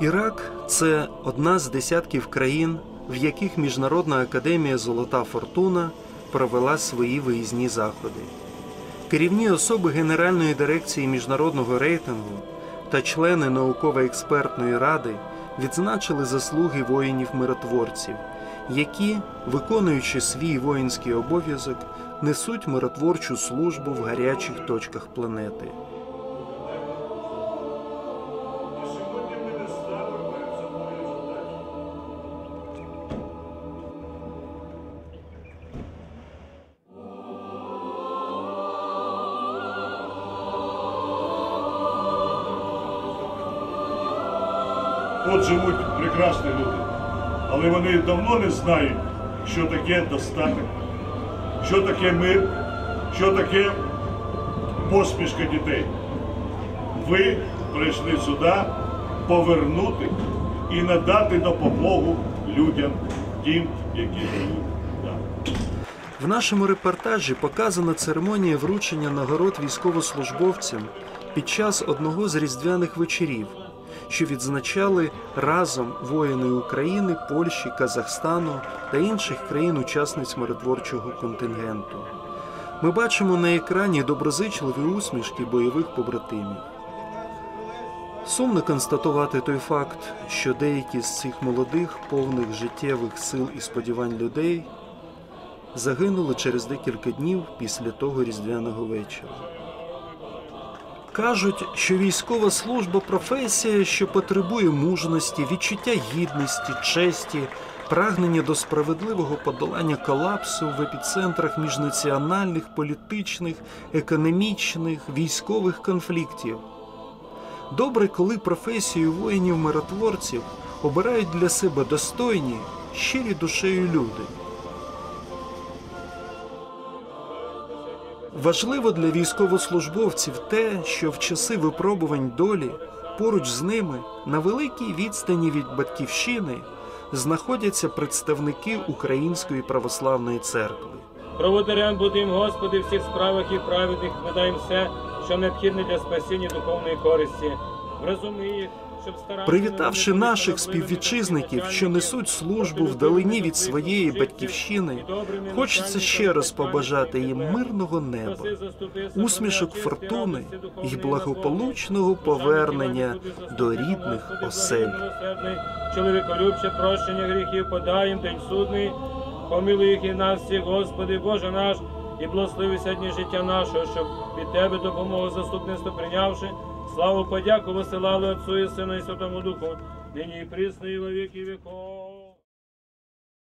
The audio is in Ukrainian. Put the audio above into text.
Ірак це одна з десятків країн, в яких Міжнародна академія Золота Фортуна провела свої виїзні заходи. Керівні особи Генеральної дирекції міжнародного рейтингу та члени науково-експертної ради відзначили заслуги воїнів-миротворців, які, виконуючи свій воїнський обов'язок, несуть миротворчу службу в гарячих точках планети. Тут живуть прекрасні люди, але вони давно не знають, що таке достаток, що таке мир, що таке посмішка дітей. Ви прийшли сюди повернути і надати допомогу людям, тим, які живуть. В нашому репортажі показана церемонія вручення нагород військовослужбовцям під час одного з різдвяних вечорів, що відзначали разом воїни України, Польщі, Казахстану та інших країн-учасниць миротворчого контингенту. Ми бачимо на екрані доброзичливі усмішки бойових побратимів. Сумно констатувати той факт, що деякі з цих молодих, повних життєвих сил і сподівань людей загинули через декілька днів після того різдвяного вечора. Кажуть, що військова служба професія, що потребує мужності, відчуття гідності, честі, прагнення до справедливого подолання колапсу в епіцентрах міжнаціональних, політичних, економічних, військових конфліктів. Добре, коли професію воїнів-миротворців обирають для себе достойні, щирі душею люди. Важливо для військовослужбовців те, що в часи випробувань долі поруч з ними на великій відстані від батьківщини знаходяться представники Української православної церкви. Проводарям будемо, Господи, в всіх справах і праведних ми даємо все, що необхідне для спасіння духовної користі. Привітавши наших співвітчизників, що несуть службу вдалині від своєї батьківщини, хочеться ще раз побажати їм мирного неба, усмішок фортуни і благополучного повернення до рідних осель. Чоловіколюбче прощення гріхів подаєм день судний, помилуй їх і нас всіх, Господи, Боже наш, і благослови сьогодні життя нашого, щоб від Тебе допомогу заступництво прийнявши, славу подяку висилали Отцу і Сину і Святому Духу, нині і присно, і во віки віков.